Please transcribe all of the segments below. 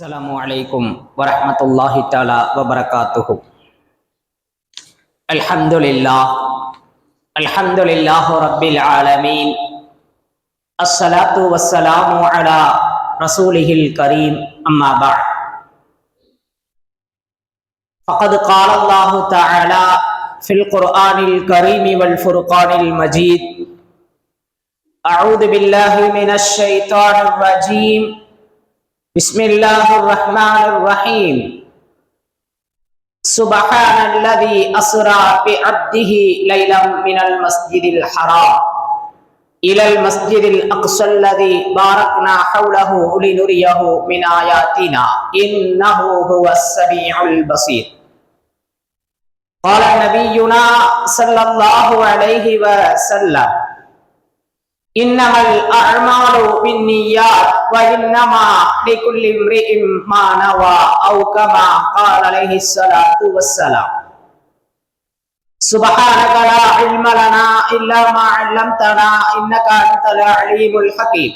السلام عليكم ورحمة الله تعالى وبركاته. الحمد لله. الحمد لله رب العالمين. الصلاة والسلام على رسوله الكريم. أما بعد. فقد قال الله تعالى في القرآن الكريم والفرقان المجيد. أعوذ بالله من الشيطان الرجيم. بسم الله الرحمن الرحيم سبحان الذي أسرى بعبده ليلا من المسجد الحرام إلى المسجد الأقصى الذي باركنا حوله لنريه من آياتنا إنه هو السميع البصير قال نبينا صلى الله عليه وسلم انما الأعمال بالنيات وإنما لكل امرئ ما نوى أو كما قال عليه الصلاة والسلام. سبحانك لا علم لنا إلا ما علمتنا إنك أنت العليم الحكيم.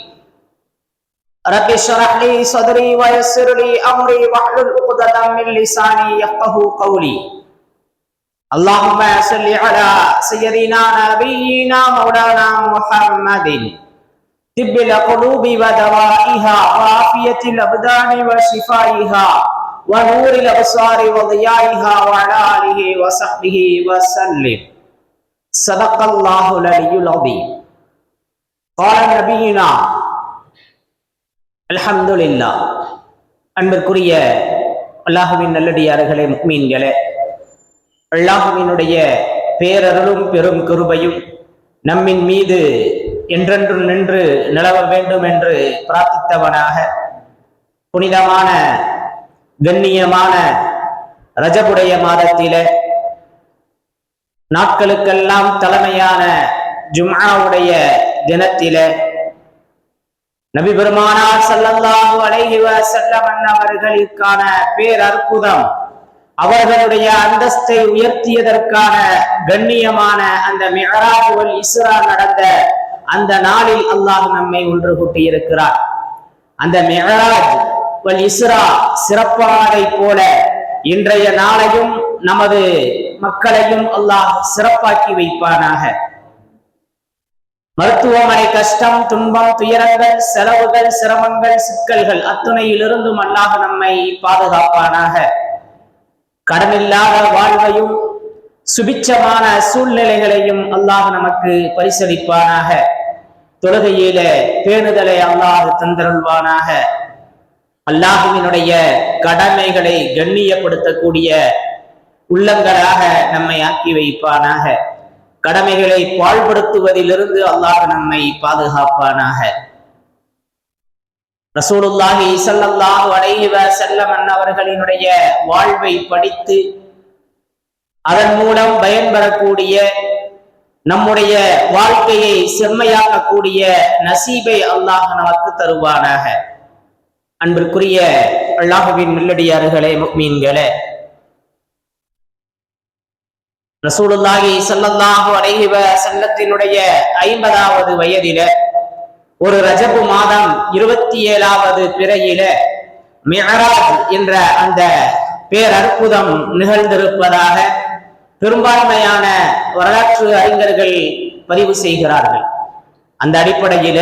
رب اشرح لي صدري ويسر لي أمري واحلل عقدة من لساني يفقهوا قولي. اللهم صل على سيدنا نبينا مولانا محمد طب القلوب ودوائها وعافية الأبدان وشفائها ونور الأبصار وضيائها وعلى آله وصحبه وسلم صدق الله العلي العظيم قال نبينا الحمد لله அன்பிற்குரிய அல்லாஹுவின் நல்லடியார்களே முக்மீன்களே அல்லாஹுவினுடைய பேரருளும் பெரும் கிருபையும் நம்மின் மீது என்றென்றும் நின்று நிலவ வேண்டும் என்று பிரார்த்தித்தவனாக புனிதமான கண்ணியமான ரஜபுடைய மாதத்தில நாட்களுக்கெல்லாம் தலைமையான ஜும்ஆவுடைய தினத்தில நபி பெருமானார் ஸல்லல்லாஹு அலைஹி வஸல்லம் அவர்களுக்கான பேரற்புதம் அவர்களுடைய அந்தஸ்தை உயர்த்தியதற்கான கண்ணியமான அந்த மிஹராஜுவல் இஸ்ரா நடந்த அந்த நாளில் அல்லாஹ் நம்மை ஒன்று கூட்டி இருக்கிறார் அந்த மிஹராஜ் வல் இஸ்ரா சிறப்பானதை போல இன்றைய நாளையும் நமது மக்களையும் அல்லாஹ் சிறப்பாக்கி வைப்பானாக. மருத்துவமனை கஷ்டம் துன்பம் துயரங்கள் செலவுகள் சிரமங்கள் சிக்கல்கள் அத்துணையிலிருந்தும் அல்லாஹ் நம்மை பாதுகாப்பானாக. கடனில்லாத வாழ்வையும் சுபிச்சமான சூழ்நிலைகளையும் அல்லாஹ் நமக்கு பரிசளிப்பானாக. தொழுகையில பேணுதலை அல்லாஹ் தந்தருள்வானாக. அல்லாஹுவினுடைய கடமைகளை கண்ணியப்படுத்தக்கூடிய உள்ளங்களாக நம்மை ஆக்கி வைப்பானாக. கடமைகளை பாழ்படுத்துவதிலிருந்து அல்லாஹ் நம்மை பாதுகாப்பானாக. ரசூலுல்லாஹி சல்லாஹு அலைவ செல்லமன் அன்னவர்களினுடைய வாழ்வை படித்து அதன் மூலம் பயன்பெறக்கூடிய நம்முடைய வாழ்க்கையை செம்மையாக்கக்கூடிய நசீபை அல்லாஹ் நமக்கு தருவானாக. அன்பிற்குரிய அல்லாஹுவின் மில்லடியார்களே மீன்களே ரசூலுல்லாஹி ஸல்லல்லாஹு அலைவ செல்லத்தினுடைய ஐம்பதாவது வயதில ஒரு ரஜபு மாதம் இருபத்தி ஏழாவது பிறையில மியராஜ் என்ற அந்த பேரற்புதம் நிகழ்ந்திருப்பதாக பெரும்பான்மையான வரலாற்று அறிஞர்கள் பதிவு செய்கிறார்கள். அந்த அடிப்படையில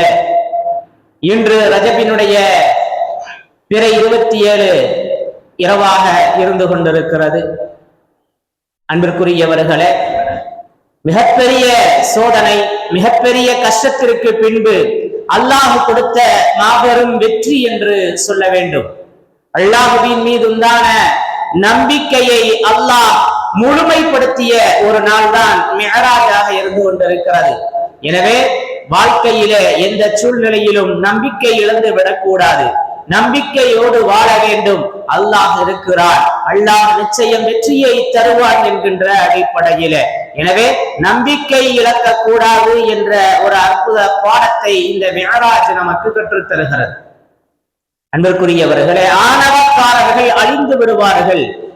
இன்று ரஜபினுடைய பிற இருபத்தி ஏழு இரவாக இருந்து கொண்டிருக்கிறது. அன்பிற்குரியவர்களே மிகப்பெரிய சோதனை மிகப்பெரிய கஷ்டத்திற்கு பின்பு அல்லாஹ் கொடுத்த மாபெரும் வெற்றி என்று சொல்ல வேண்டும். அல்லாஹுவின் மீது உண்டான நம்பிக்கையை அல்லாஹ் முழுமைப்படுத்திய ஒரு நாள் தான் மெஹராஜாக இருந்து கொண்டிருக்கிறது. எனவே வாழ்க்கையில எந்த சூழ்நிலையிலும் நம்பிக்கை இழந்து விடக்கூடாது. நம்பிக்கையோடு வாழ வேண்டும். அல்லாஹ் இருக்கிறார். அல்லாஹ் நிச்சயம் வெற்றியை தருவான் என்கின்ற அடிப்படையில. எனவே நம்பிக்கை இழக்க கூடாது என்ற ஒரு அற்புத பாடத்தை இந்த வினராஜ் நமக்கு பெற்றுத் தருகிறது. அன்பிற்குரியவர்களே ஆணவக்காரர்கள் அழிந்து விடுவார்கள்.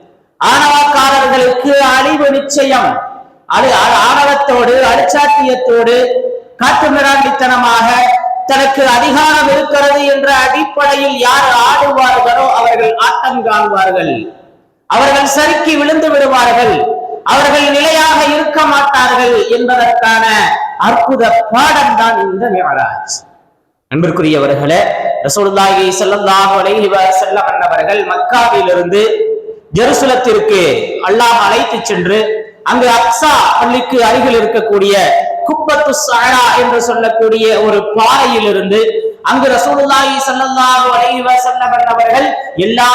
ஆணவக்காரர்களுக்கு அழிவு நிச்சயம். அது ஆணவத்தோடு அடிச்சாட்டியத்தோடு காட்டுமிராண்டித்தனமாக தனக்கு அதிகாரம் இருக்கிறது என்ற அடிப்படையில் யார் ஆடுவார்களோ அவர்கள் ஆட்டம் காண்பார்கள். அவர்கள் சறுக்கி விழுந்து விடுவார்கள். அவர்கள் நிலையாக இருக்க மாட்டார்கள் என்பதற்கான அற்புத பாடம் தான் இந்த மியராஜ் அன்பிற்குரியவர்களே ரசூலுல்லாஹி ஸல்லல்லாஹு அலைஹி வஸல்லம் மக்காவிலிருந்து ஜெருசலத்திற்கு அல்லாஹ் அழைத்து சென்று அங்கு அக்ஸா பள்ளிக்கு அருகில் இருக்கக்கூடிய குப்பத்து சாரா என்று சொல்லக்கூடிய ஒரு பாறையிலிருந்து அங்கு ரசூலுல்லாஹி ஸல்லல்லாஹு அலைஹி வஸல்லம் அவர்கள் எல்லா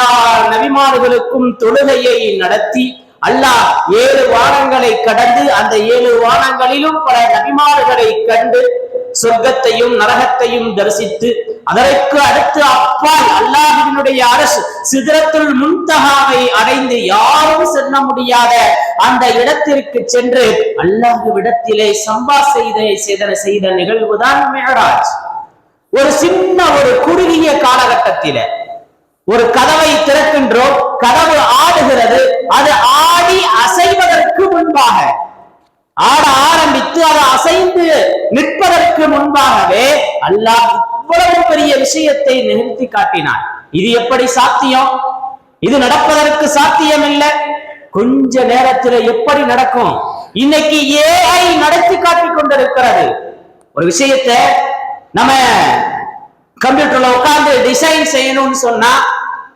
நபிமார்களுக்கும் தொழுகையை நடத்தி அல்லாஹ் ஏழு வானங்களை கடந்து அந்த ஏழு வானங்களிலும் பல நபிமார்களை கண்டு சொர்க்கத்தையும் நரகத்தையும் தரிசித்து அதற்கு அடுத்து அப்பால் அல்லாஹினுடைய அரசு சிதறத்துள் முன்தகாவை அடைந்து யாரும் செல்ல முடியாத அந்த இடத்திற்கு சென்று அல்லாஹுவிடத்திலே சம்பா செய்த செய்த செய்த நிகழ்வுதான் மேராஜ் ஒரு சின்ன ஒரு குறுகிய காலகட்டத்தில ஒரு கதவை திறக்கின்றோம் கதவு ஆடுகிறது அது ஆடி அசைவதற்கு முன்பாக. ஆட ஆரம்பித்து அது அசைந்து நிற்பதற்கு முன்பாகவே அல்லாஹ் இவ்வளவு பெரிய விஷயத்தை நிகழ்த்தி காட்டினான். இது எப்படி சாத்தியம்? இது நடப்பதற்கு சாத்தியம் இல்லை கொஞ்ச நேரத்துல எப்படி நடக்கும்? இன்னைக்கு ஏஐ நடத்தி காட்டிக் கொண்டிருக்கிறது. ஒரு விஷயத்தை நம்ம கம்ப்யூட்டர்ல உட்கார்ந்து டிசைன் செய்யணும்னு சொன்னா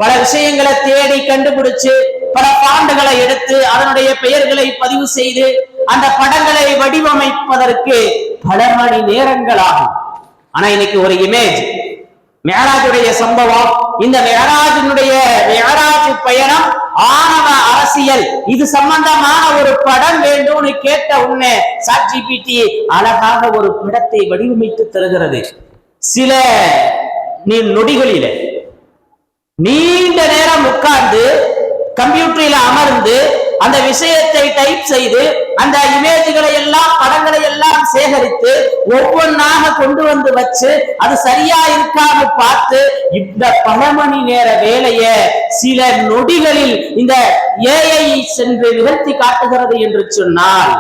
பல விஷயங்களை தேடி கண்டுபிடிச்சு பல பாண்டுகளை எடுத்து அதனுடைய பெயர்களை பதிவு செய்து அந்த படங்களை வடிவமைப்பதற்கு பல மணி நேரங்கள் ஆகும். ஆனா இன்னைக்கு ஒரு இமேஜ் மேராஜுடைய சம்பவம் இந்த மேராஜினுடைய மேராஜ் பயணம் ஆணவ அரசியல். இது சம்பந்தமான ஒரு படம் வேண்டும்னு கேட்ட உடனே சாட் ஜிபிடி அழகாக ஒரு படத்தை வடிவமைத்து தருகிறது. சில நீ நொடிகளில நீண்ட நேரம் உட்கார்ந்து கம்ப்யூட்டரில் அமர்ந்து அந்த விஷயத்தை டைப் செய்து அந்த இமேஜ்களை எல்லாம் படங்களை எல்லாம் சேகரித்து ஒவ்வொன்றாக கொண்டு வந்து வச்சு அது சரியா இருக்கான்னு பார்த்து இந்த பல மணி நேர வேலைய சில நொடிகளில் இந்த ஏஐ சென்று நிகழ்த்தி காட்டுகிறது என்று சொன்னால்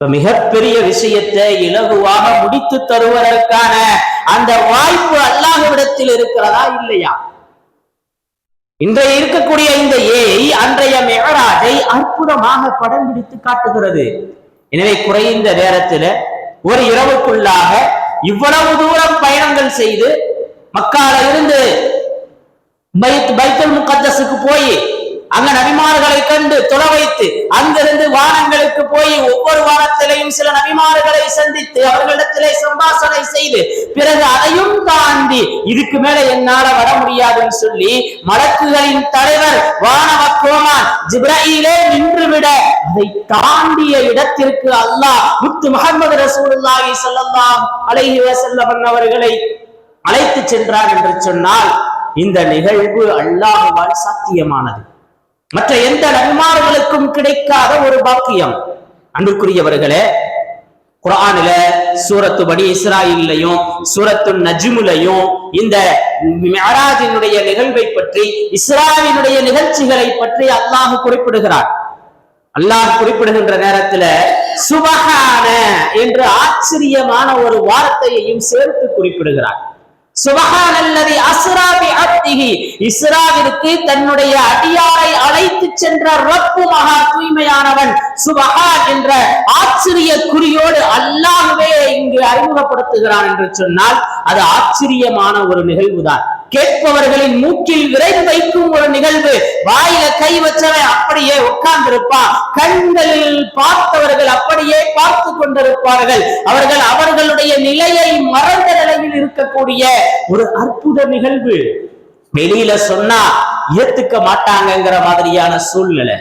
மிகப்பெரிய விஷயத்தை இலகுவாக முடித்து தருவதற்கான அந்த வாய்ப்பு அல்லாஹ்விடத்தில் இருக்கிறதா இல்லையா? இன்றைய இருக்கக்கூடிய இந்த ஏஐ அன்றைய மெகராஜை அற்புதமாக படம் பிடித்து காட்டுகிறது. எனவே குறைந்த நேரத்துல ஒரு இரவுக்குள்ளாக இவ்வளவு தூரம் பயணங்கள் செய்து மக்கால இருந்து பைத் பைத்துல் முகத்தஸுக்கு போய் அங்க நபிமார்களை கண்டு தொலை வைத்து அங்கிருந்து வானங்களுக்கு போய் ஒவ்வொரு வானத்திலையும் சில நபிமார்களை சந்தித்து அவர்களிடத்திலே சம்பாசனை செய்து பிறகு அதையும் தாண்டி இதுக்கு மேல என்னால வர முடியாதுன்னு சொல்லி மலக்குகளின் தலைவர் வானவ கோமான் ஜிப்ராயிலே நின்றுவிட அதை தாண்டிய இடத்திற்கு அல்லாஹ் முத்து முகமது ரசூலுல்லாஹி ஸல்லல்லாஹு அலைஹி வஸல்லம் அவர்களை அழைத்து சென்றார் என்று சொன்னால் இந்த நிகழ்வு அல்லாஹ்வால் சாத்தியமானது. மற்ற எந்த நன்மார்களுக்கும் கிடைக்காத ஒரு பாக்கியம். அன்புக்குரியவர்களே குரானில சூரத்து படி இஸ்ராயிலையும் சூரத்து நஜ்முலையும் இந்த மியராஜினுடைய நிகழ்வை பற்றி இஸ்ராயினுடைய நிகழ்ச்சிகளை பற்றி அல்லாஹ் குறிப்பிடுகிறார். அல்லாஹ் குறிப்பிடுகின்ற நேரத்துல சுபகான என்று ஆச்சரியமான ஒரு வார்த்தையையும் சேர்த்து குறிப்பிடுகிறார். சுபகானல்லதி அஸ்ரா பி அப்திஹி. இஸ்ராவிற்கு தன்னுடைய அடியாரை அழைத்து அழைத்து சென்ற ரப்பு மகா தூய்மையானவன் சுபஹா என்ற ஆச்சரிய குறியோடு அல்லாஹ்வே இங்கு அறிமுகப்படுத்துகிறான் என்று சொன்னால் அது ஆச்சரியமான ஒரு நிகழ்வுதான். கேட்பவர்களின் மூக்கில் விரைந்து வைக்கும் ஒரு நிகழ்வு. வாயில கை வச்சவன் அப்படியே உட்கார்ந்திருப்பான். கண்களில் பார்த்தவர்கள் அப்படியே பார்த்து கொண்டிருப்பார்கள். அவர்கள் அவர்களுடைய நிலையை மறந்த நிலையில் இருக்கக்கூடிய ஒரு அற்புத நிகழ்வு. வெளியில சொன்னா ஏத்துக்க மாட்டாங்கங்கிற மாதிரியான சூழ்நிலை.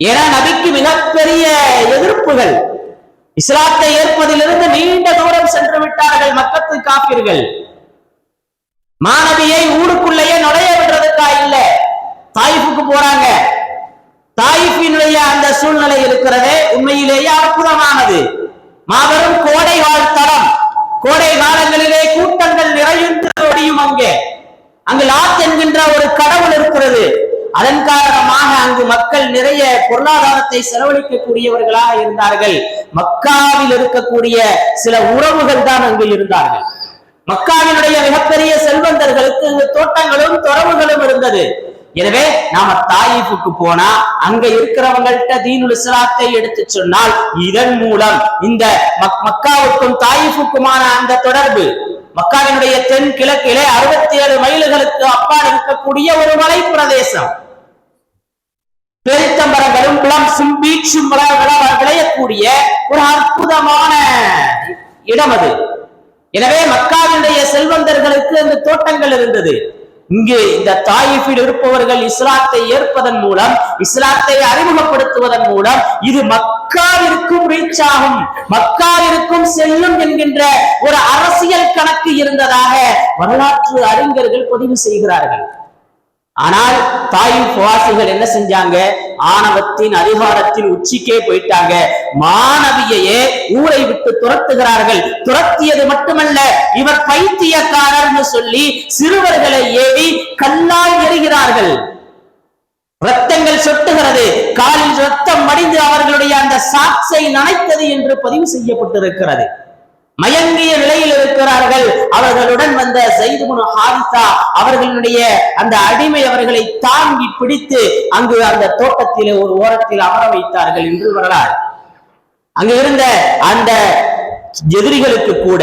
ஏன்னா நபிக்கு மிகப்பெரிய எதிர்ப்புகள். இஸ்லாத்தை ஏற்பதிலிருந்து நீண்ட தூரம் சென்று விட்டார்கள் மக்கத்து காப்பீர்கள் மாணவியை ஊருக்குள்ளேயே நுழைய விடுறதுக்கா இல்ல? தாயிஃபுக்கு போறாங்க. தாயிஃபினுடைய அந்த சூழ்நிலை இருக்கிறதே உண்மையிலேயே அற்புதமானது. மாபெரும் கோடை வாழ்த்தடம் கோடை காலங்களிலே கூட்டங்கள் நிறைய ஒடியும் அங்கே. அங்கு லாத் என்கின்ற ஒரு கடவுள் இருக்கிறது. அதன் காரணமாக அங்கு மக்கள் நிறைய பொருளாதாரத்தை செலவழிக்கக்கூடியவர்களாக இருந்தார்கள். மக்காவில் இருக்கக்கூடிய சில உறவுகள் தான் அங்கு இருந்தார்கள். மக்காவினுடைய மிகப்பெரிய செல்வந்தர்களுக்கு இங்கு தோட்டங்களும் துறவுகளும் இருந்தது. எனவே நாம தாயிஃபுக்கு போனா அங்க இருக்கிறவங்கள்ட்ட தீனுல் இஸ்லாத்தை எடுத்து சொன்னால் இதன் மூலம் இந்த மக்- மக்காவுக்கும் தாயிஃபுக்குமான அந்த தொடர்பு மக்காவினுடைய தென் கிழக்கிலே அறுபத்தி ஏழு மைல்களுக்கு அப்பால் இருக்கக்கூடிய ஒரு மலை பிரதேசம் பெருத்தம்பரங்களும் பிளம்ஸும் பீச்சும் விளையக்கூடிய ஒரு அற்புதமான இடம் அது எனவே மக்காவினுடைய செல்வந்தர்களுக்கு அந்த தோட்டங்கள் இருந்தது. இங்கு இந்த தாயிஃபில் இருப்பவர்கள் இஸ்லாத்தை ஏற்பதன் மூலம் இஸ்லாத்தை அறிமுகப்படுத்துவதன் மூலம் இது மக்காவிற்கும் ரீச் ஆகும். மக்காவிற்கும் செல்லும் என்கின்ற ஒரு அரசியல் கணக்கு இருந்ததாக வரலாற்று அறிஞர்கள் பதிவு செய்கிறார்கள். ஆனால் தாயின் சுவாசிகள் என்ன செஞ்சாங்க? ஆணவத்தின் அதிகாரத்தின் உச்சிக்கே போயிட்டாங்க. மாணவியையே ஊரை விட்டு துரத்துகிறார்கள். துரத்தியது மட்டுமல்ல இவர் பைத்தியக்காரர்னு சொல்லி சிறுவர்களை ஏவி கல்லால் எறிகிறார்கள். ரத்தங்கள் சொட்டுகிறது. காலில் ரத்தம் மடிந்து அவர்களுடைய அந்த சாக்ஸை நனைத்தது என்று பதிவு செய்யப்பட்டிருக்கிறது. மயங்கிய நிலையில் இருக்கிறார்கள். அவர்களுடன் வந்த சைதுகுணு ஹாரிசா அவர்களுடைய அந்த அடிமை அவர்களை தாங்கி பிடித்து அங்கு அந்த தோட்டத்திலே ஒரு ஓரத்தில் அமர வைத்தார்கள் என்று வரலாறு. அங்கு இருந்த அந்த எதிரிகளுக்கு கூட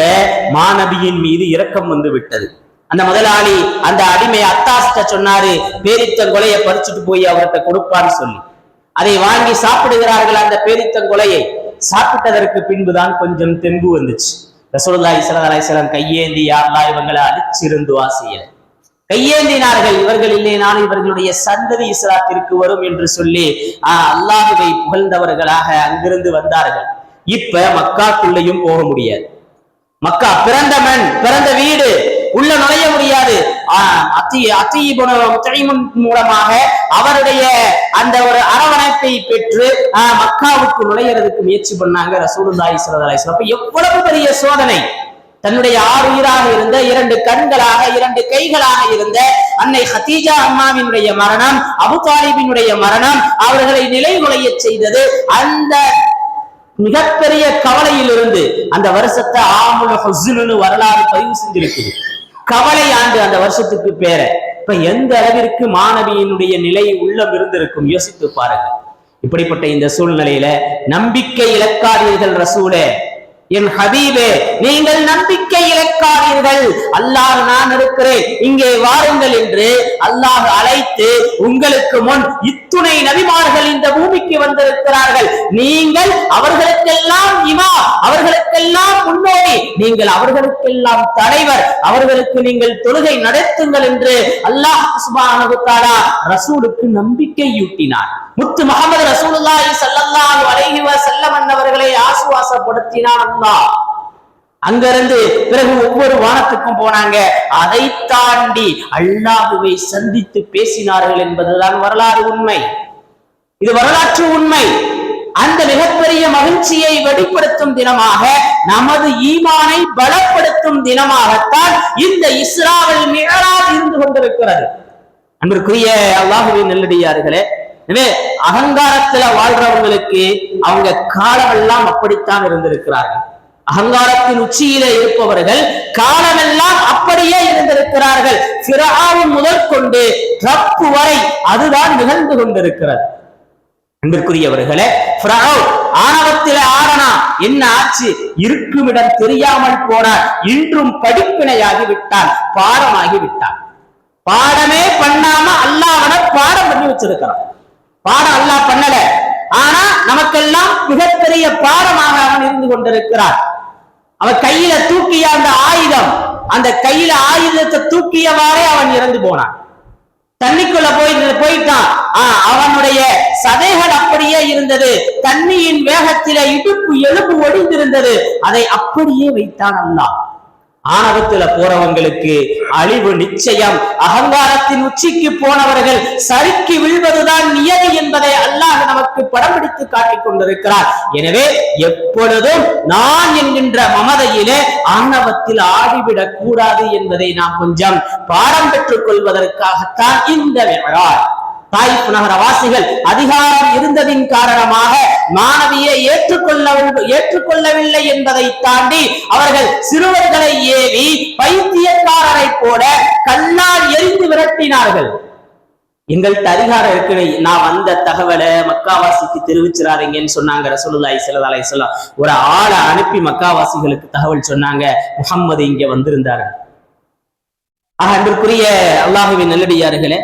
மாணவியின் மீது இரக்கம் வந்து விட்டது. அந்த முதலாளி அந்த அடிமை அத்தாஸ்ட சொன்னாரு பேரித்தங்கொலையை பறிச்சுட்டு போய் அவர்கிட்ட கொடுப்பான்னு சொல்லி. அதை வாங்கி சாப்பிடுகிறார்கள் அந்த பேரித்தங்கொலையை சாப்பிட்டதற்கு பின்புதான் கொஞ்சம் தெம்பு வந்துச்சு. ரசூலுல்லா ஸல்லல்லாஹு அலைஹி கையேந்தி யாரெல்லாம் இவங்களை அடிச்சிருந்து வாசியல. கையேந்தினார்கள் இவர்கள் இல்லைனாலும் இவர்களுடைய சந்ததி இஸ்லாத்திற்கு வரும் என்று சொல்லி ஆஹ், அல்லாஹுவை புகழ்ந்தவர்களாக அங்கிருந்து வந்தார்கள். இப்ப மக்காக்குள்ளையும் போக முடியாது. மக்கா பிறந்த மண் பிறந்த வீடு உள்ள நுழைய முடியாது. ஆஹ், அத்தி மூலமாக அவருடைய அந்த ஒரு அரவணைப்பை பெற்று மக்காவுக்கு நுழையிறதுக்கு முயற்சி பண்ணாங்க ரசூலுல்லாஹி ஸல்லல்லாஹு அலைஹி எவ்வளவு பெரிய சோதனை? தன்னுடைய ஆறுயிராக இருந்த இரண்டு கண்களாக இரண்டு கைகளாக இருந்த அன்னை ஹதீஜா அம்மாவினுடைய மரணம் அபு தாலிபினுடைய மரணம் அவர்களை நிலைகுலையச் செய்தது அந்த மிகப்பெரிய கவலையிலிருந்து அந்த வருஷத்தை ஆமுல ஹுஸ்னுன்னு வரலாறு பதிவு செஞ்சிருக்குது. கவலை ஆண்டு அந்த வருஷத்துக்கு பேர. இப்ப எந்த அளவிற்கு மாணவியினுடைய நிலை உள்ளம் இருந்திருக்கும் யோசித்து பாருங்க. இப்படிப்பட்ட இந்த சூழ்நிலையில நம்பிக்கை இழக்காதீர்கள் ரசூலே. என் ஹபீபே நீங்கள் நம்பிக்கை இழக்காதீர்கள். அல்லாஹ் நான் இருக்கிறேன். இங்கே வாருங்கள் என்று அல்லாஹ் அழைத்து உங்களுக்கு முன் இத்துணை நபிமார்கள் இந்த பூமிக்கு வந்திருக்கிறார்கள். நீங்கள் அவர்களுக்கெல்லாம் இமா அவர்களுக்கெல்லாம் முன்னோடி. நீங்கள் அவர்களுக்கெல்லாம் தலைவர் அவர்களுக்கு நீங்கள் தொழுகை நடத்துங்கள் என்று அல்லாஹ் சுப்ஹானஹு வ தஆலா ரசூலுக்கு நம்பிக்கையூட்டினார். முத்து முகமது ரசூலுல்லாஹி சல்லல்லாஹு அலைஹி வஸல்லம் அவர்களை ஆசுவாசப்படுத்தினான். அல்லாஹ் அங்கிருந்து பிறகு ஒவ்வொரு வானத்துக்கும் போனாங்க. அதை தாண்டி அல்லாஹுவை சந்தித்து பேசினார்கள் என்பதுதான் வரலாறு உண்மை. இது வரலாற்று உண்மை. அந்த மிகப்பெரிய மகிழ்ச்சியை வெளிப்படுத்தும் தினமாக நமது ஈமானை பலப்படுத்தும் தினமாகத்தான் இந்த இஸ்ராவில் மிகரால் இருந்து கொண்டிருக்கிறது. அன்பிற்குரிய அல்லாஹுவின் நெல்லடியார்களே எனவே அகங்காரத்துல வாழ்றவங்களுக்கு அவங்க காலமெல்லாம் அப்படித்தான் இருந்திருக்கிறார்கள். அகங்காரத்தின் உச்சியில இருப்பவர்கள் காலமெல்லாம் அப்படியே இருந்திருக்கிறார்கள். பிறஆவும் முதல் கொண்டு ரப்பு வரை அதுதான் நிகழ்ந்து கொண்டிருக்கிறது. அன்பிற்குரியவர்களே ஃபிரௌன் ஆணவத்திலே என்ன ஆச்சு? இருக்குமிடம் தெரியாமல் போனார் இன்றும் படிப்பினையாகி விட்டான். பாடமாகி விட்டான். பாடமே பண்ணாம அல்லாஹ்வன பாடம் பண்ணி வச்சிருக்கிறான். பாடம் அல்லாஹ் பண்ணல. ஆனா நமக்கெல்லாம் மிகப்பெரிய பாடமாக அவன் இருந்து கொண்டிருக்கிறார் அவன் கையில தூக்கிய அந்த ஆயுதம் அந்த கையில ஆயுதத்தை தூக்கியவாறே அவன் இறந்து போனான். தண்ணிக்குள்ள போய் போயிட்டான். ஆஹ் அவனுடைய சதைகள் அப்படியே இருந்தது. தண்ணியின் வேகத்திலே இடுப்பு எலும்பு ஒடிந்திருந்தது. அதை அப்படியே வைத்தான் அல்லாஹ். ஆணவத்துல போறவங்களுக்கு அழிவு நிச்சயம். அகங்காரத்தின் உச்சிக்கு போனவர்கள் சறுக்கி விழுவதுதான் நியதி என்பதை அல்லாஹ் நமக்கு படம் பிடித்து காட்டிக் கொண்டிருக்கிறார். எனவே எப்பொழுதும் நான் என்கின்ற மமதையிலே ஆணவத்தில் ஆடிவிடக் கூடாது என்பதை நாம் கொஞ்சம் பாடம் பெற்றுக் கொள்வதற்காகத்தான் இந்த தாய்ப்பு தாய்ப் நகரவாசிகள் அதிகாரம் இருந்ததின் காரணமாக மாணவியை ஏற்றுக்கொள்ள ஏற்றுக்கொள்ளவில்லை என்பதை தாண்டி அவர்கள் சிறுவர்களை ஏவி பைத்தியக்காரரை போல கண்ணால் எரிந்து விரட்டினார்கள். எங்கள்கிட்ட அதிகாரம் இருக்கு நான் வந்த தகவலை மக்காவாசிக்கு தெரிவிச்சிடாதீங்கன்னு சொன்னாங்க ரசூலுல்லாய் சிலதாலை சொல்லலாம் ஒரு ஆளை அனுப்பி மக்காவாசிகளுக்கு தகவல் சொன்னாங்க. முகம்மது இங்க வந்திருந்தாரு. ஆக அன்றுக்குரிய அல்லாஹுவின் நல்லடியார்களே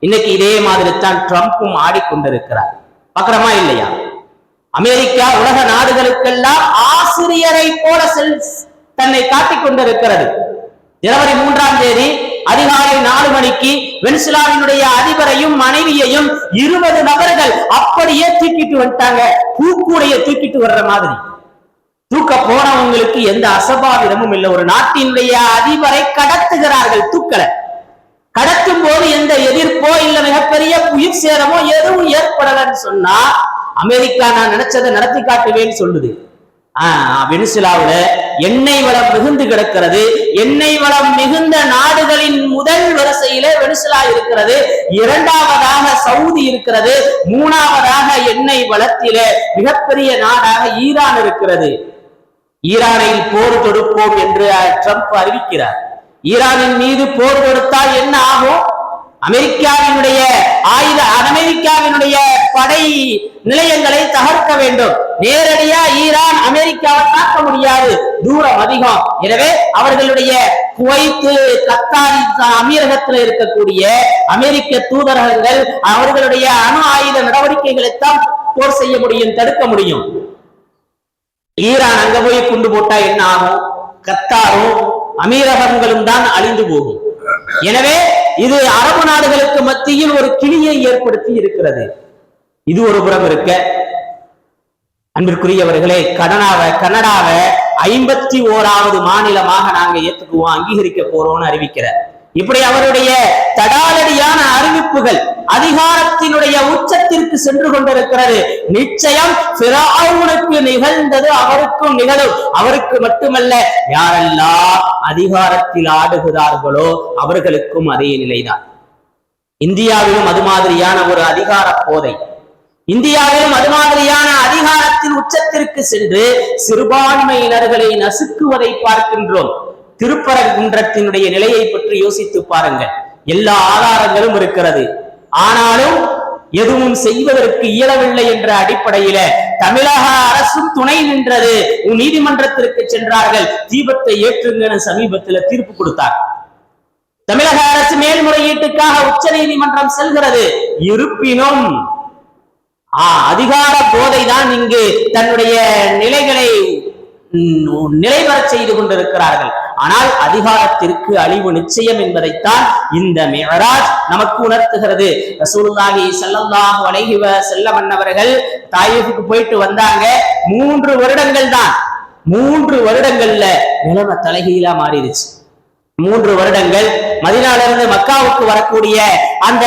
இன்னைக்கு இதே மாதிரி தான் ட்ரம்ப்பும் ஆடிக்கொண்டிருக்கிறார். பக்கரமா இல்லையா? அமெரிக்கா உலக நாடுகளுக்கெல்லாம் ஆசிரியரை போல செல் தன்னை காட்டிக் கொண்டிருக்கிறது. ஜனவரி மூன்றாம் தேதி அதிகாலை நாலு மணிக்கு வெனிசுலாவினுடைய அதிபரையும் மனைவியையும் இருபது நபர்கள் அப்படியே தூக்கிட்டு வந்துட்டாங்க. பூக்கூடைய தூக்கிட்டு வர்ற மாதிரி. தூக்க போனவங்களுக்கு எந்த அசபாவிதமும் இல்லை. ஒரு நாட்டினுடைய அதிபரை கடத்துகிறார்கள் தூக்கலை. கடத்தும் போது எந்த எதிர்ப்போ இல்ல மிகப்பெரிய உயிர் சேரமோ எதுவும் ஏற்படலன்னு சொன்னா அமெரிக்கா நான் நினைச்சதை நடத்தி காட்டுவேன்னு சொல்லுது. ஆஹ் வெனிசுலாவுல எண்ணெய் வளம் மிகுந்து கிடக்கிறது. எண்ணெய் வளம் மிகுந்த நாடுகளின் முதல் வரிசையிலே வெனிசுலா இருக்கிறது. இரண்டாவதாக சவுதி இருக்கிறது. மூணாவதாக எண்ணெய் வளத்திலே மிகப்பெரிய நாடாக ஈரான் இருக்கிறது. ஈரானில் போர் தொடுப்போம் என்று ட்ரம்ப் அறிவிக்கிறார். ஈரானின் மீது போர் கொடுத்தால் என்ன ஆகும்? அமெரிக்காவினுடைய ஆயுத அமெரிக்காவினுடைய படை நிலையங்களை தகர்க்க வேண்டும். நேரடியா ஈரான் அமெரிக்காவை தாக்க முடியாது. தூரம் அதிகம். எனவே அவர்களுடைய குவைத்து கத்தாரி அமீரகத்தில் இருக்கக்கூடிய அமெரிக்க தூதரகங்கள் அவர்களுடைய அணு ஆயுத நடவடிக்கைகளைத்தான் போர் செய்ய முடியும் தடுக்க முடியும். ஈரான் அங்க போய் கொண்டு போட்டா என்ன ஆகும்? கத்தாரும் அமீரகங்களும் தான் அழிந்து போகும். எனவே இது அரபு நாடுகளுக்கு மத்தியில் ஒரு கிளியை ஏற்படுத்தி இருக்கிறது. இது ஒரு புறம் இருக்க. அன்பிற்குரியவர்களே கனடாவை கனடாவை ஐம்பத்தி ஓராவது மாநிலமாக நாங்க ஏத்துக்குவோம் அங்கீகரிக்க போறோம்னு அறிவிக்கிறார் இப்படி அவருடைய தடாலடியான அறிவிப்புகள் அதிகாரத்தினுடைய உச்சத்திற்கு சென்று கொண்டிருக்கிறது. நிச்சயம் பிராவுனுக்கு நிகழ்ந்தது அவருக்கும் நிகழும். அவருக்கு மட்டுமல்ல யாரெல்லாம் அதிகாரத்தில் ஆடுகிறார்களோ அவர்களுக்கும் அதே நிலைதான். இந்தியாவிலும் அது மாதிரியான ஒரு அதிகார போதை. இந்தியாவிலும் அது மாதிரியான அதிகாரத்தின் உச்சத்திற்கு சென்று சிறுபான்மையினர்களை நசுக்குவதை பார்க்கின்றோம். திருப்பரங்குன்றத்தினுடைய நிலையை பற்றி யோசித்து பாருங்கள். எல்லா ஆதாரங்களும் இருக்கிறது. ஆனாலும் எதுவும் செய்வதற்கு இயலவில்லை என்ற அடிப்படையில தமிழக அரசும் துணை நின்றது. நீதிமன்றத்திற்கு சென்றார்கள். தீபத்தை ஏற்றுங்கன்னு சமீபத்தில் தீர்ப்பு கொடுத்தார். தமிழக அரசு மேல்முறையீட்டுக்காக உச்ச நீதிமன்றம் செல்கிறது. இருப்பினும் அதிகார போதை தான் இங்கு தன்னுடைய நிலைகளை நிலைவர செய்து கொண்டிருக்கிறார்கள். ஆனால் அதிகாரத்திற்கு அழிவு நிச்சயம் என்பதைத்தான் இந்த மிகராஜ் நமக்கு உணர்த்துகிறது. ரசூலுல்லாஹி ஸல்லல்லாஹு அலைஹி வஸல்லம் அன்னவர்கள் தாயிஃபுக்கு போயிட்டு வந்தாங்க. மூன்று வருடங்கள் தான். மூன்று வருடங்கள்ல நிலைமை தலைகீழா மாறிடுச்சு. மூன்று வருடங்கள் மதினால இருந்து மக்காவுக்கு வரக்கூடிய அந்த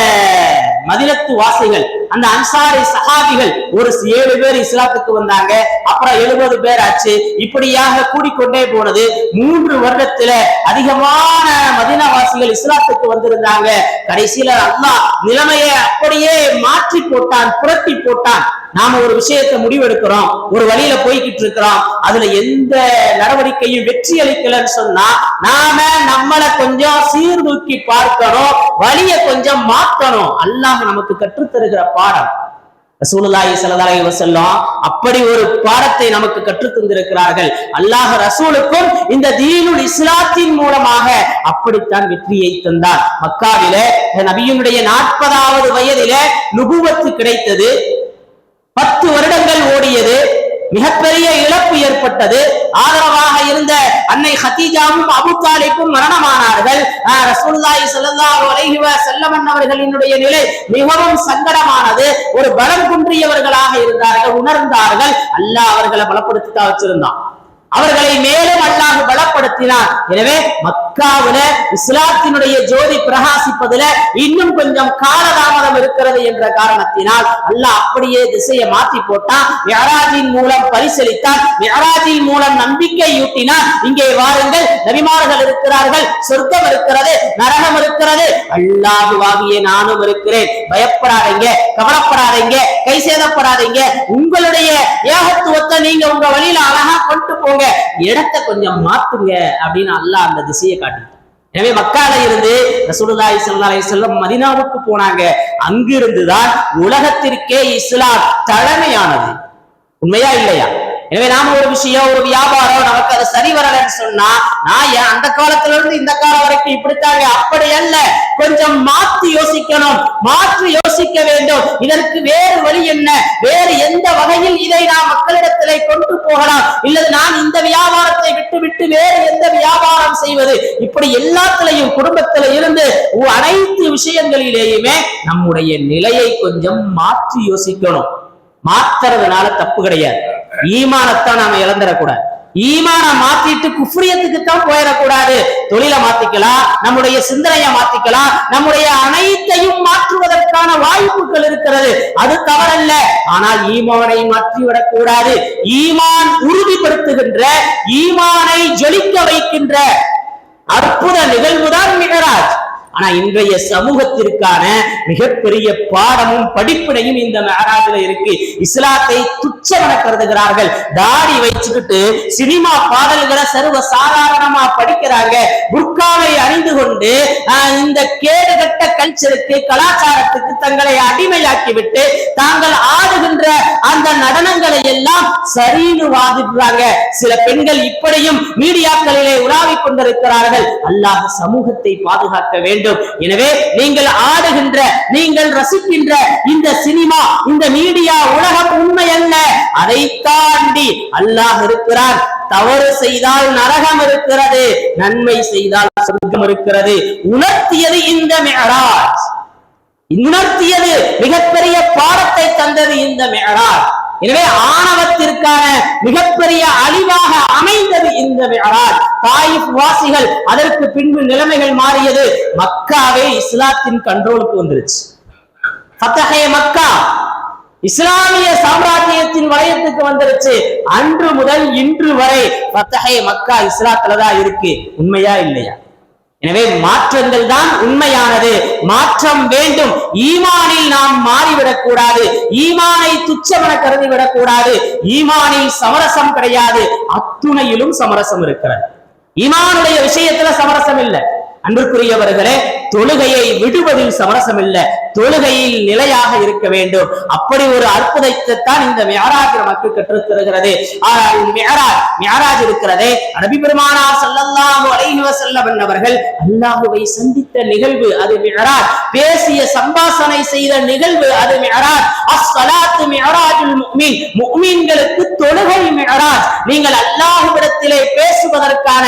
மதினத்து வாசிகள் அந்த அன்சாரி சஹாபிகள் ஒரு ஏழு பேர் இஸ்லாத்துக்கு வந்தாங்க அப்புறம் எழுபது பேர் ஆச்சு. இப்படியாக கூடிக்கொண்டே போனது. மூன்று வருடத்துல அதிகமான மதினவாசிகள் இஸ்லாத்துக்கு வந்திருந்தாங்க. கடைசியில அல்லாஹ் நிலைமையை அப்படியே மாற்றி போட்டான் புரட்டி போட்டான். நாம ஒரு விஷயத்தை முடிவெடுக்கிறோம் ஒரு வழியில போய்கிட்டு இருக்கிறோம் அதுல எந்த நடவடிக்கையும் வெற்றி அளிக்கலன்னு சொன்னா நாம நம்மளை கொஞ்சம் சீர்தூக்கி பார்க்கணும் வழிய கொஞ்சம் மாற்றணும். அல்லாம நமக்கு கற்றுத்தருகிற பாடம். ரசூலுல்லாஹி ஸல்லல்லாஹு அலைஹி அப்படி ஒரு பாடத்தை நமக்கு கற்றுத் தந்திருக்கிறார்கள். அல்லாஹ் ரசூலுக்கும் இந்த தீனுல் இஸ்லாத்தின் மூலமாக அப்படித்தான் வெற்றியை தந்தார் மக்காவில நபியினுடைய நாற்பதாவது வயதில நுபுவத்து கிடைத்தது. பத்து வருடங்கள் ஓடியது. மிகப்பெரிய இழப்பு ஏற்பட்டது. ஆதரவாக இருந்த அன்னை ஹத்தீஜாவும் அபு தாலிப்பும் மரணமானார்கள். ரசூலுல்லாஹி ஸல்லல்லாஹு அலைஹி வஸல்லம் அவர்களினுடைய நிலை மிகவும் சங்கடமானது. ஒரு பலம் குன்றியவர்களாக இருந்தார்கள் உணர்ந்தார்கள். அல்லாஹ் அவர்களை பலப்படுத்தி தான் வச்சிருந்தான். அவர்களை மேலும் அல்லாஹ் பலப்படுத்தினார். எனவே மக்காவில இஸ்லாத்தினுடைய ஜோதி பிரகாசிப்பதுல இன்னும் கொஞ்சம் காலதாமதம் இருக்கிறது என்ற காரணத்தினால் அல்லாஹ் அப்படியே திசையை மாத்தி போட்டான். மெஹராஜின் மூலம் பரிசளித்தான். மெஹராஜின் மூலம் நம்பிக்கை ஊட்டினான் இங்கே வாருங்கள். நபிமார்கள் இருக்கிறார்கள். சொர்க்கம் இருக்கிறது. நரகம் இருக்கிறது. அல்லாஹுவாகிய நானும் இருக்கிறேன். பயப்படாதீங்க. கவலைப்படாதீங்க. கை சேதப்படாதீங்க. உங்களுடைய ஏகத்துவத்தை நீங்க உங்க வழியில அழகா கொண்டு போங்க. இடத்தை கொஞ்சம் மாத்துங்க அப்படின்னு அல்லாஹ் அந்த திசையை காட்டிட்டான் எனவே மக்கால இருந்து ரசூலுல்லாஹி ஸல்லல்லாஹு அலைஹி வஸல்லம் மதீனாவுக்கு போனாங்க. அங்கிருந்துதான் உலகத்திற்கே இஸ்லாம் தலைமையானது. உண்மையா இல்லையா? எனவே நாம ஒரு விஷயம் ஒரு வியாபாரம் நமக்கு அது சரி வரலன்னு சொன்னா நான் ஏன் அந்த காலத்துல இருந்து இந்த காலம் வரைக்கும் இப்படித்தாங்க அப்படி அல்ல. கொஞ்சம் மாத்தி யோசிக்கணும். மாற்றி யோசிக்க வேண்டும். இதற்கு வேறு வழி என்ன? வேறு எந்த வகையில் இதை நாம் மக்களிடத்திலே கொண்டு போகலாம்? இல்லது நான் இந்த வியாபாரத்தை விட்டு விட்டு வேறு எந்த வியாபாரம் செய்வது? இப்படி எல்லாத்திலையும் குடும்பத்தில இருந்து அனைத்து விஷயங்களிலேயுமே நம்முடைய நிலையை கொஞ்சம் மாற்றி யோசிக்கணும். மாத்துறதுனால தப்பு கிடையாது. ஈமானத்தான் நாம இழந்துடக்கூடாது. ஈமான மாத்திட்டு குஃப்ரியத்துக்கு தான் போயிடக்கூடாது. தொழிலை மாத்திக்கலாம் நம்முடைய சிந்தனையை மாத்திக்கலாம் நம்முடைய அனைத்தையும் மாற்றுவதற்கான வாய்ப்புகள் இருக்கிறது. அது தவறல்ல. ஆனால் ஈமானை மாற்றிவிடக் கூடாது ஈமான் உறுதிப்படுத்துகின்ற ஈமானை ஜொலிக்க வைக்கின்ற அற்புத நிகழ்வுதான் மிகராஜ். ஆனா இன்றைய சமூகத்திற்கான மிகப்பெரிய பாடமும் படிப்பினையும் இந்த மெஹராஜில் இருக்கு. இஸ்லாத்தை துச்சமென கருதுகிறார்கள் தாடி வச்சுக்கிட்டு சினிமா பாடல்களை சர்வ சாதாரணமா படிக்கிறாங்க. புர்காவை அணிந்து கொண்டு இந்த கேடுகட்ட கல்ச்சருக்கு கலாச்சாரத்துக்கு தங்களை அடிமையாக்கி விட்டு தாங்கள் ஆடுகின்ற அந்த நடனங்களை எல்லாம் சரின்னு வாதிடுறாங்க. சில பெண்கள் இப்படியும் மீடியாக்களிலே உலாவிக் கொண்டிருக்கிறார்கள். அல்லாஹ் சமூகத்தை பாதுகாக்க வேண்டும். வேண்டும். எனவே நீங்கள் ஆடுகின்ற நீங்கள் ரசிக்கின்ற இந்த சினிமா இந்த மீடியா உலகம் உண்மை அல்ல. அதை தாண்டி அல்லாஹ் இருக்கிறார் தவறு செய்தால் நரகம் இருக்கிறது நன்மை செய்தால் சொர்க்கம் இருக்கிறது. உணர்த்தியது இந்த மெஹராஜ். உணர்த்தியது மிகப்பெரிய பாடத்தை தந்தது இந்த மெஹராஜ். எனவே ஆணவத்திற்கான மிகப்பெரிய அழிவாக இந்த மெஹராஜ் தாயிப் வாசிகள் அதற்கு பின்பு நிலைமைகள் மாறியது. மக்காவே இஸ்லாத்தின் கண்ட்ரோலுக்கு வந்துருச்சு. ஃபத்தஹே மக்கா இஸ்லாமிய சாம்ராஜ்யத்தின் வளையத்துக்கு வந்துருச்சு. அன்று முதல் இன்று வரை ஃபத்தஹே மக்கா இஸ்லாத்துல தான் இருக்கு. உண்மையா இல்லையா? எனவே மாற்றங்கள் தான் உண்மையானது. மாற்றம் வேண்டும். ஈமானில் நாம் மாறிவிடக் கூடாது. ஈமானை துச்சமென கருதிவிடக் கூடாது. ஈமானில் சமரசம் கிடையாது. அத்துணையிலும் சமரசம் இருக்கிறது. ஈமானுடைய விஷயத்துல சமரசம் இல்லை. அன்புக்குரியவர்களே தொழுகையை விடுவதில் சமரசம் இல்லை தொழுகையில் நிலையாக இருக்க வேண்டும். அப்படி ஒரு அற்புதத்தைத்தான் இந்த மேராஜ் நமக்கு கற்றுத் தருகிறது. மேராஜ் இருக்கிறதே நபி பெருமானார் ஸல்லல்லாஹு அலைஹி வஸல்லம் அவர்கள் அல்லாஹுவை சந்தித்த நிகழ்வு அது மேராஜ் பேசிய சம்பாசனை செய்த நிகழ்வு அது மேராஜ் அஸ்ஸலாத்து மியராஜுல் முஃமின். முஃமின்களுக்கு தொழுகை மியராஜ் நீங்கள் அல்லாஹ்விடத்திலே பேசுவதற்கான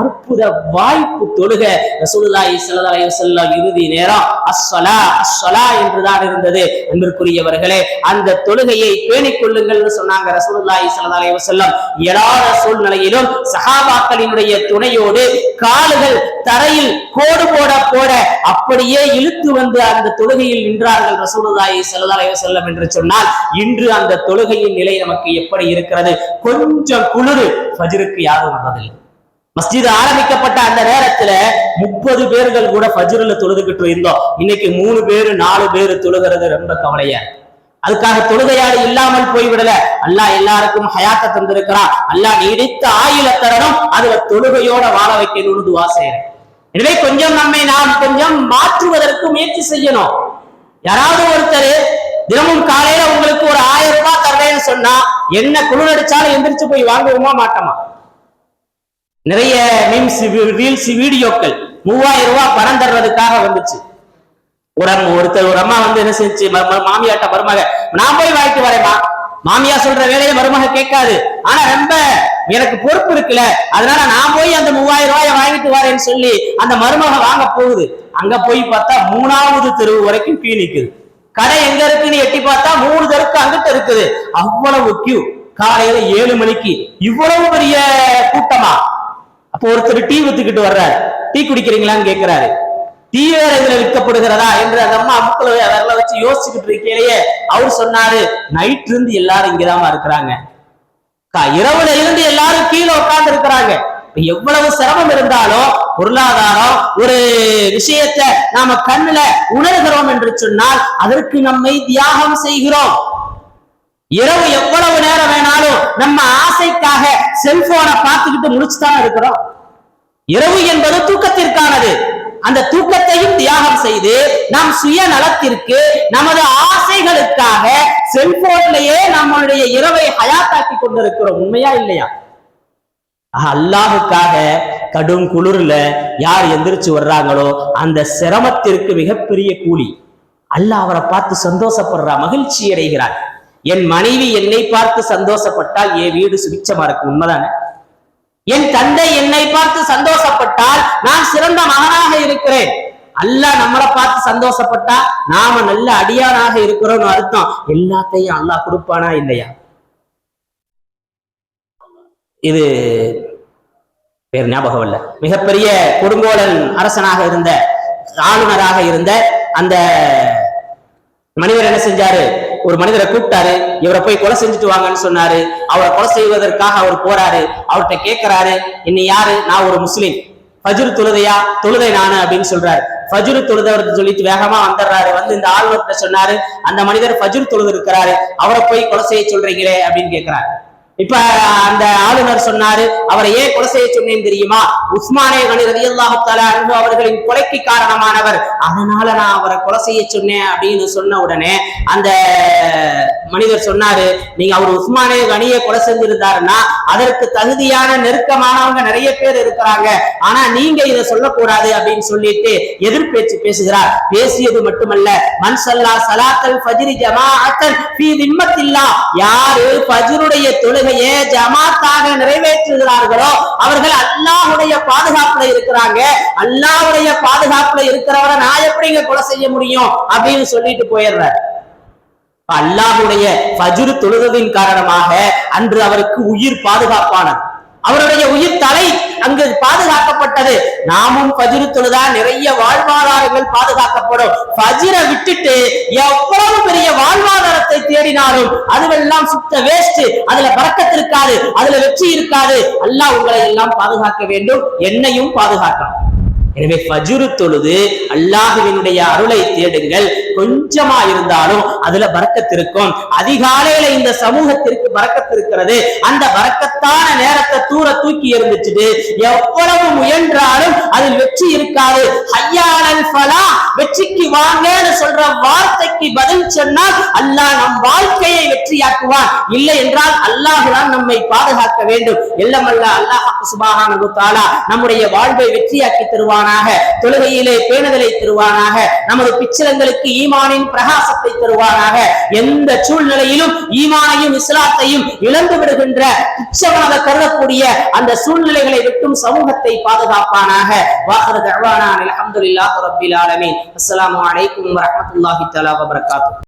அற்புத வாய்ப்பு தொழுக. ரசூலுல்லாஹி ஸல்லல்லாஹு அலைஹி வஸல்லம் இறுதி நேரம் அஸ்வலா அஸ்வலா என்றுதான் இருந்தது. அன்பிற்குரியவர்களே அந்த தொழுகையை பேணிக் கொள்ளுங்கள்னு சொன்னாங்க ரசூலுல்லாஹி ஸல்லல்லாஹு அலைஹி வஸல்லம். இயலாத சூழ்நிலையிலும் சஹாபாக்களினுடைய துணையோடு கால்கள் தரையில் கோடு போட போட அப்படியே இழுத்து வந்து அந்த தொழுகையில் நின்றார்கள் ரசூலுல்லாஹி ஸல்லல்லாஹு அலைஹி வஸல்லம் என்று சொன்னால் இன்று அந்த தொழுகையின் நிலை நமக்கு எப்படி இருக்கிறது? கொஞ்சம் குளிர் ஃபஜ்ருக்கு யாரும் வர்றதில்லை மஸ்ஜித் ஆரம்பிக்கப்பட்ட அந்த நேரத்துல முப்பது பேர்கள் கூட ஃபஜ்ருல தொழுதுகிட்டு இருந்தோம். இன்னைக்கு மூணு பேரு நாலு பேரு தொழுகிறது ரொம்ப கவலையா இருக்கு. அதுக்காக தொழுகையாடு இல்லாமல் போய்விடல. அல்லாஹ் எல்லாருக்கும் ஹயாத்த தந்திருக்கிறான். அல்லாஹ் நீடித்த ஆயுள தரணும். அதுல தொழுகையோட வாழ வைக்கணும்னு துவா செய்யறேன். எனவே கொஞ்சம் நம்மை நாம் கொஞ்சம் மாற்றுவதற்கு முயற்சி செய்யணும். யாராவது ஒருத்தர் தினமும் காலையில உங்களுக்கு ஒரு ஆயிரம் ரூபாய் தர்றேன்னு சொன்னா என்ன குளிர் அடிச்சாலும் எந்திரிச்சு போய் வாங்குவோமா மாட்டோமா? நிறைய மீம்ஸ் ரீல்ஸ் வீடியோக்கள் மூவாயிரம் ரூபாய் பணம் தர்றதுக்காக வந்துச்சு. ஒரு ஒருத்தர் ஒரு அம்மா வந்து என்ன செஞ்சு மாமியாட்ட மருமக நான் போய் வாங்கிட்டு வரேமா மாமியா சொல்ற வேலையை மருமக கேட்காது. ஆனா ரொம்ப எனக்கு பொறுப்பு இருக்குல்ல. அதனால நான் போய் அந்த மூவாயிரம் ரூபாயை வாங்கிட்டு வரேன்னு சொல்லி அந்த மருமக வாங்க போகுது. அங்க போய் பார்த்தா மூணாவது தெருவு வரைக்கும் கீ நிக்குது. கடை எங்க இருக்குன்னு எட்டி பார்த்தா மூணு தெருக்கு அங்கிட்ட இருக்குது. அவ்வளவு கியூ காலையில ஏழு மணிக்கு. இவ்வளவு பெரிய கூட்டமா? அப்போ ஒருத்தர் டீ வித்துக்கிட்டு வர்றாரு டீ குடிக்கிறீங்களான்னு கேட்கிறாரு டீ வேற இதுல விற்கப்படுகிறதா என்று அந்த அம்மா அமுக்களை அதெல்லாம் வச்சு யோசிச்சுக்கிட்டு இருக்கையிலேயே அவர் சொன்னாரு நைட் இருந்து எல்லாரும் இங்கதாமா இருக்கிறாங்க. இரவுல இருந்து எல்லாரும் கீழே உட்கார்ந்து இருக்கிறாங்க. எவ்வளவு சிரமம் இருந்தாலும் பொருளாதாரம் ஒரு விஷயத்தை நாம கண்ணுல உணர்கிறோம் என்று சொன்னால் அதற்கு நம்மை தியாகம் செய்கிறோம். இரவு எவ்வளவு நேரம் வேணாலும் நம்ம ஆசைக்காக செல்போனை பார்த்துக்கிட்டு முடிச்சுதான் இருக்கிறோம். இரவு என்பது தூக்கத்திற்கானது. அந்த தூக்கத்தையும் தியாகம் செய்து நம் சுய நலத்திற்கு நமது ஆசைகளுக்காக செல்போன்லயே நம்மளுடைய இரவை ஹயாத்தாக்கி கொண்டிருக்கிறோம். உண்மையா இல்லையா? ஆஹ், அல்லாஹுக்காக கடும் குளிர்ல யார் எந்திரிச்சு வர்றாங்களோ அந்த சிரமத்திற்கு மிகப்பெரிய கூலி. அல்லாஹ் அவரை பார்த்து சந்தோஷப்படுறா மகிழ்ச்சி அடைகிறார். என் மனைவி என்னை பார்த்து சந்தோஷப்பட்டால் என் வீடு சுபிச்சமா இருக்கும் உண்மைதானே? என் தந்தை என்னை பார்த்து சந்தோஷப்பட்டால் நான் சிறந்த மகனாக இருக்கிறேன். அல்ல நம்மளை பார்த்து சந்தோஷப்பட்டா நாம நல்ல அடியானாக இருக்கிறோம்னு அர்த்தம். எல்லாத்தையும் அல்லாஹ் கொடுப்பானா இல்லையா? இது பேர் ஞாபகம் இல்ல. மிகப்பெரிய கொடுங்கோலன் அரசனாக இருந்த ஆளுநராக இருந்த அந்த மனிதர் என்ன செஞ்சாரு? ஒரு மனிதரை கூப்பிட்டாரு இவரை போய் கொலை செஞ்சுட்டு வாங்கன்னு சொன்னாரு. அவரை கொலை செய்வதற்காக அவர் போறாரு. அவர்கிட்ட கேட்கிறாரு இன்னை யாரு? நான் ஒரு முஸ்லீம். ஃபஜ்ர் தொழுதையா தொழுதை நானு அப்படின்னு சொல்றாரு. ஃபஜ்ர் தொழுதவர் சொல்லிட்டு வேகமா வந்துடுறாரு. வந்து இந்த ஆழ்வர்கிட்ட சொன்னாரு அந்த மனிதர் ஃபஜ்ர் தொழுது இருக்கிறாரு. அவரை போய் கொலை செய்ய சொல்றீங்களே அப்படின்னு கேட்கிறாரு இப்ப அந்த ஆளுநர் சொன்னாரு அவரை ஏன் கொலை செய்ய சொன்னேன் தெரியுமா? உஸ்மானே கனி ரதியல்லாஹு அல்லாஹால அன்பு அவர்களின் கொலைக்கு காரணமானவர். அதனால நான் அவரை கொலை செய்ய சொன்னேன் அப்படின்னு சொன்ன உடனே அந்த மனிதர் சொன்னாரு நீங்க அவர் உஸ்மானே கனியை கொலை செஞ்சிருந்தாருன்னா அதற்கு தகுதியான நெருக்கமானவங்க நிறைய பேர் இருக்கிறாங்க. ஆனா நீங்க இதை சொல்லக்கூடாது அப்படின்னு சொல்லிட்டு எதிர்பேச்சு பேசுகிறார். பேசியது மட்டுமல்ல மன்சல்லா சலாத்தல் ஃபஜ்ரி ஜமாஅத்தன் ஃபீ திம்மத்தில்லா. யாரு ஃபஜ்ருடைய தொழுகையை ஜமாத்தாக நிறைவேற்றுகிறார்களோ அவர்கள் அல்லாஹுடைய பாதுகாப்புல இருக்கிறாங்க. அல்லாஹுடைய பாதுகாப்புல இருக்கிறவரை நான் எப்படிங்க கொலை செய்ய முடியும் அப்படின்னு சொல்லிட்டு போயிடுற அல்லாஹுடைய பஜுரு ஃபஜ்ர் தொழுதலின் காரணமாக அன்று அவருக்கு உயிர் பாதுகாப்பானது. அவருடைய உயிர் தலை அங்கு பாதுகாக்கப்பட்டது. நாமும் ஃபஜ்ர் தொழுதா நிறைய வாழ்வாதாரங்கள் பாதுகாக்கப்படும். பஜிர விட்டுட்டு எவ்வளவு பெரிய வாழ்வாதாரத்தை தேடினாலும் அதுவெல்லாம் சுத்த வேஸ்ட் அதுல பறக்கத்து இருக்காது அதுல வெற்றி இருக்காது. அல்லாஹ் உங்களை எல்லாம் பாதுகாக்க வேண்டும். என்னையும் பாதுகாக்கணும். எனவே பஜுரு தொழுது அல்லாஹுவினுடைய அருளை தேடுங்கள். கொஞ்சமா இருந்தாலும் அதுல பறக்கத்து இருக்கும். அதிகாலையில இந்த சமூகத்திற்கு பறக்கத்து இருக்கிறது. அந்த பறக்கத்தான நேரத்தை தூர தூக்கி எறிஞ்சிட்டு எவ்வளவு முயன்றாலும் அதில் வெற்றி இருக்காது. ஹய்யானல் ஃபலா வெற்றிக்கு வாங்கன்னு சொல்ற வார்த்தைக்கு பதில் சொன்னால் அல்லாஹ் நம் வாழ்க்கையை வெற்றியாக்குவான். இல்லை என்றால் அல்லாஹுதான் நம்மை பாதுகாக்க வேண்டும். எல்லமல்ல அல்லாஹ் சுபாகான நம்முடைய வாழ்வை வெற்றியாக்கி தருவான். தருவானாக. தொழுகையிலே பேணுதலை தருவானாக. நமது பிச்சலங்களுக்கு ஈமானின் பிரகாசத்தை தருவானாக. எந்த சூழ்நிலையிலும் ஈமானையும் இஸ்லாத்தையும் இழந்து விடுகின்ற துச்சமாக கருதக்கூடிய அந்த சூழ்நிலைகளை விட்டும் சமூகத்தை பாதுகாப்பானாக. வாஹர் தஅவானா அல்ஹம்துலில்லாஹி ரப்பில் ஆலமீன். அஸ்ஸலாமு அலைக்கும் வரஹ்மத்துல்லாஹி தஆலா வபரகாத்துஹு.